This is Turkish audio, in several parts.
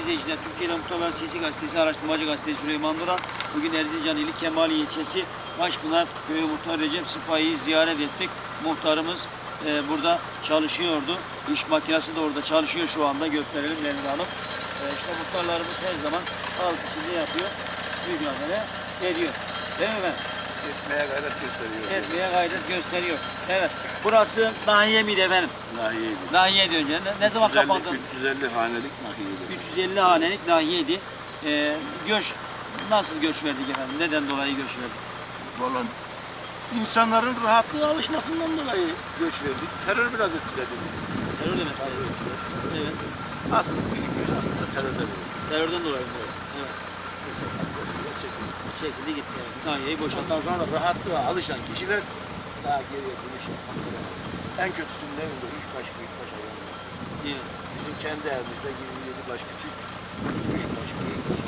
izleyiciler, Türkiye'de Muhtarların Sesi Gazetesi, Araştırmacı Gazetesi Süleyman Duran. Bugün Erzincan ili Kemali ilçesi Başpınar Köyü Muhtar Recep Sipahi'yi ziyaret ettik. Muhtarımız e, burada çalışıyordu. İş makinesi de orada çalışıyor şu anda. Gösterelim Nermin Hanım. E, işte muhtarlarımız her zaman halk içinde yapıyor. Mücadele ediyor. Değil mi efendim? Etmeye gayret gösteriyor. Etmeye gayret gösteriyor. Evet. Burası nahiye miydi efendim? Nahiyeydi. Nahiye diyor önce. Ne, ne zaman 350, kapandı? 350 hanelik nahiyeydi. 350 hanelik nahiyeydi. Ee, göç nasıl göç verdik efendim? Neden dolayı göç verdik? Valla insanların rahatlığa alışmasından dolayı göç verdik. Terör biraz etkiledi. Terör demek. Evet. Asıl büyük göç aslında terörden oldu. Terörden dolayı. mı? Evet. Çekildi gitti. Boşalttı. Ondan sonra rahatlığa alışan kişiler daha geriye dönüş yapmak. En kötüsünün evinde üç baş büyük baş hayvan var. Evet. Bizim kendi evimizde 27 baş küçük, üç baş büyük baş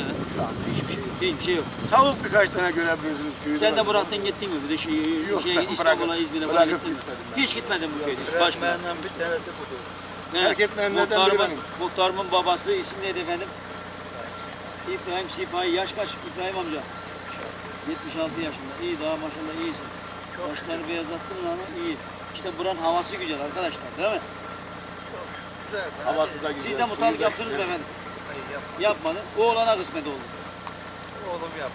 evet. Şu anda hiçbir şey yok. Hiçbir şey yok. Tavuk birkaç tane görebilirsiniz köyde. Sen de bıraktın gittin mi? Bir de şey, Yok, şey, İstanbul'a, İzmir'e falan gittin mi? gitmedim. Hiç gitmedin bu köyde. Başbayandan bir tane de budur. Evet. Terk etmeyenlerden biri benim. muhtarımın babası isim neydi efendim? İbrahim Sipahi. Yaş kaç İbrahim amca? 76 yaşında. İyi daha maşallah iyisin. Saçları beyazlattın ama iyi. İşte buranın havası güzel arkadaşlar değil mi? Havası da güzel. Siz de da yaptınız mı güzel. efendim? Hayır yap. Yapmadı. Oğlana kısmet oldu. Oğlum yap.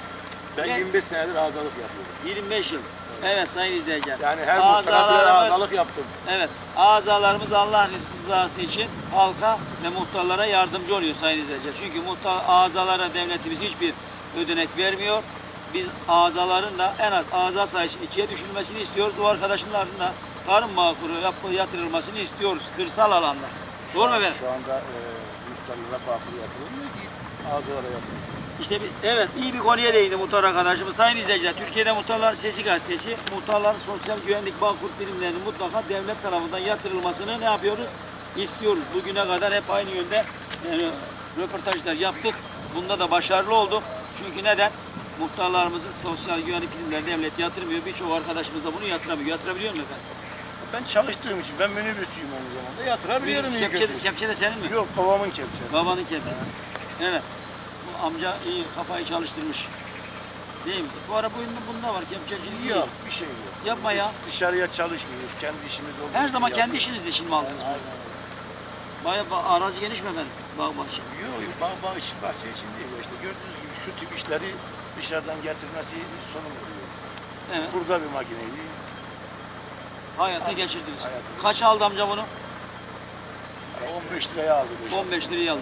Ben Ne? 25 senedir azalık yapıyorum. 25 yıl. Evet sayın izleyiciler. Yani her muhtara bir Azalarımız- azalık yaptım. Evet. Azalarımız Allah rızası için halka ve muhtarlara yardımcı oluyor sayın izleyiciler. Çünkü muhtar azalara devletimiz hiçbir ödenek vermiyor. Biz azaların da en az aza sayısının ikiye düşürülmesini istiyoruz. O arkadaşların da tarım makuru yap, yatırılmasını istiyoruz kırsal alanda. Doğru mu efendim? Şu anda e, muhtarlara bakır yatırılmıyor ki azalara yatırılıyor. İşte bir, evet iyi bir konuya değindi muhtar arkadaşımız. Sayın izleyiciler Türkiye'de Muhtarların Sesi gazetesi muhtarların sosyal güvenlik bağ kurt birimlerinin mutlaka devlet tarafından yatırılmasını ne yapıyoruz? İstiyoruz. Bugüne kadar hep aynı yönde yani, röportajlar yaptık. Bunda da başarılı olduk. Çünkü neden? Muhtarlarımızın sosyal güvenlik primleri devlet yatırmıyor. Birçok arkadaşımız da bunu yatıramıyor. Yatırabiliyor mu efendim? Ben çalıştığım için ben minibüsçüyüm aynı zamanda. Yatırabiliyorum Kepçe, kepçe de senin mi? Yok babamın kepçesi. Babanın kepçesi. Evet. Bu amca iyi kafayı çalıştırmış. Değil mi? Bu ara bunda, bunda var kepçecilik iyi. Yok bir şey yok. Yapma ya. Biz dışarıya çalışmıyoruz. Kendi işimiz olduğu Her için zaman kendi yapıyoruz. işiniz için mi aldınız bunu? Aynen. Bayağı ba- arazi geniş mi efendim? Bağ bahçe. Yok yok bağ, bağ işi bahçe için değil. İşte gördüğünüz gibi şu tip işleri dışarıdan getirmesi sorun oluyor. Evet. Kurda bir makineydi. Hayata geçirdiniz. Hayata. Kaç aldı amca bunu? 15 liraya aldı. beş 15 liraya aldı.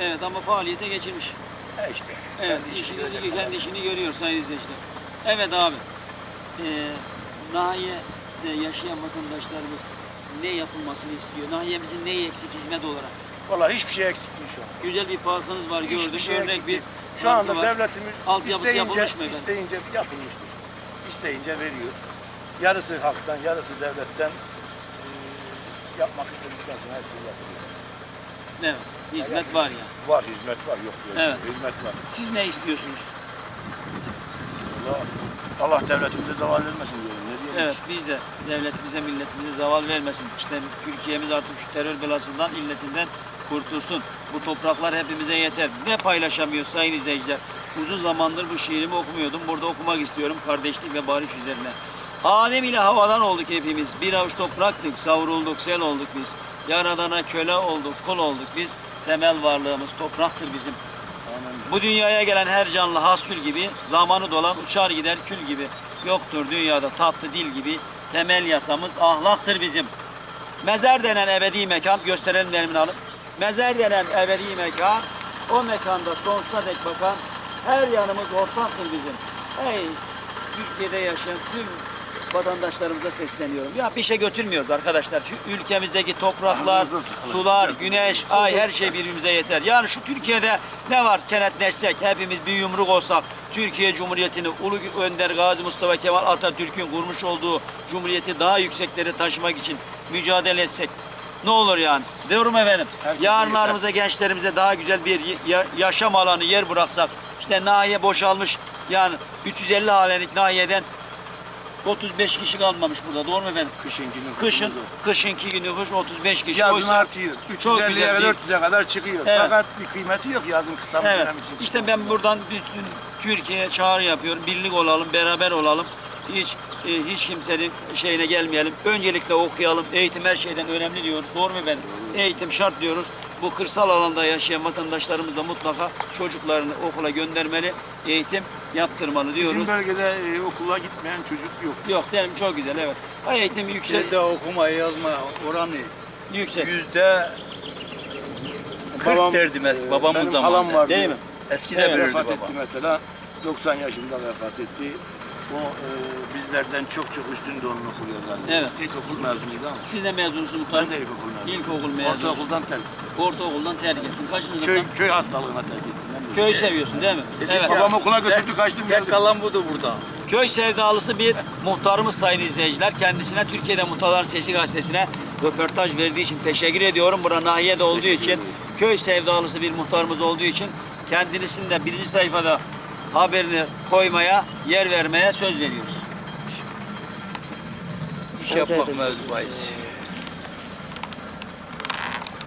Evet ama faaliyete geçirmiş. He işte. Evet, kendi işini görecek kendi işini görüyor sayın izleyiciler. Evet abi. Ee, nahiyede yaşayan vatandaşlarımız ne yapılmasını istiyor? Nahiyemizin neyi eksik hizmet olarak? Valla hiçbir şey eksik değil şu an. Güzel bir parkınız var Hiçbir gördüm. şey Örnek bir. Şu anda var. devletimiz Altyapısı isteyince, isteyince yapılmıştır. İsteyince veriyor. Yarısı halktan, yarısı devletten eee, yapmak istedikten sonra her şey yapılıyor. Evet. Hizmet var ya. Var hizmet var, yok diyor. Evet. Hizmet var. Siz ne istiyorsunuz? Allah, Allah devletimize zeval vermesin diyorum. Ne diyelim? Evet biz de devletimize milletimize zaval vermesin. İşte Türkiye'miz artık şu terör belasından illetinden kurtulsun. Bu topraklar hepimize yeter. Ne paylaşamıyor sayın izleyiciler? Uzun zamandır bu şiirimi okumuyordum. Burada okumak istiyorum kardeşlik ve barış üzerine. Adem ile havadan olduk hepimiz. Bir avuç topraktık, savrulduk, sel olduk biz. Yaradana köle olduk, kul olduk biz. Temel varlığımız topraktır bizim. Bu dünyaya gelen her canlı hasül gibi, zamanı dolan uçar gider kül gibi. Yoktur dünyada tatlı dil gibi, temel yasamız ahlaktır bizim. Mezar denen ebedi mekan, gösterelim Nermin Hanım. Mezar denen ebedi mekan, o mekanda sonsuza dek bakan her yanımız ortaktır bizim. Ey Türkiye'de yaşayan tüm vatandaşlarımıza sesleniyorum. Ya bir şey götürmüyoruz arkadaşlar. Çünkü ülkemizdeki topraklar, sular, güneş, ay her şey birbirimize yeter. Yani şu Türkiye'de ne var kenetleşsek, hepimiz bir yumruk olsak, Türkiye Cumhuriyeti'ni Ulu Önder Gazi Mustafa Kemal Atatürk'ün kurmuş olduğu cumhuriyeti daha yükseklere taşımak için mücadele etsek ne olur yani? Diyorum efendim. Şey Yarınlarımıza, gençlerimize daha güzel bir ya- yaşam alanı, yer bıraksak. işte nahiye boşalmış. Yani 350 hanelik nahiyeden 35 kişi kalmamış burada. Doğru mu efendim? Kışınki nüfusumuz Kışın, kışınki nüfus 35 kişi. Yazın Oysa artıyor. çok 350'ye güzel kadar değil. 400'e kadar çıkıyor. Evet. Fakat bir kıymeti yok yazın kısa bir Evet. dönem için. İşte ben buradan bütün Türkiye'ye çağrı yapıyorum. Birlik olalım, beraber olalım. Hiç e, hiç kimsenin şeyine gelmeyelim. Öncelikle okuyalım. Eğitim her şeyden önemli diyoruz. Doğru mu efendim? Eğitim şart diyoruz. Bu kırsal alanda yaşayan vatandaşlarımız da mutlaka çocuklarını okula göndermeli. Eğitim yaptırmalı diyoruz. Bizim bölgede e, okula gitmeyen çocuk yok. Yok değil mi? Çok güzel evet. Eğitim yüksek. Şeyde okuma yazma oranı yüksek. yüzde 40 Babam, derdi mes e, babamın benim zamanında. halam vardı. Değil mi? Eskide Evet, verirdi vefat baba. etti mesela. 90 yaşında vefat etti. O e, bizlerden çok çok üstün okul yazardı. Evet. İlkokul mezunuydu ama. Siz de mezunsunuz. Ben de ilkokul mezunuyum. İlkokul mezunu. Ortaokuldan terk. Ortaokuldan terk ettin. Kaçıncı Köy, köy hastalığına terk ettim. Ben de. Köy seviyorsun değil mi? Evet. Babam okula götürdü kaçtım Tek geldim. kalan budur burada. Köy sevdalısı bir muhtarımız sayın izleyiciler. Kendisine Türkiye'de Muhtarlar Sesi gazetesine röportaj verdiği için teşekkür ediyorum. Bura nahiyede olduğu Teşekkür için, ederiz. köy sevdalısı bir muhtarımız olduğu için kendisinin de birinci sayfada haberini koymaya, yer vermeye söz veriyoruz. İş yapmak mevzu bahis.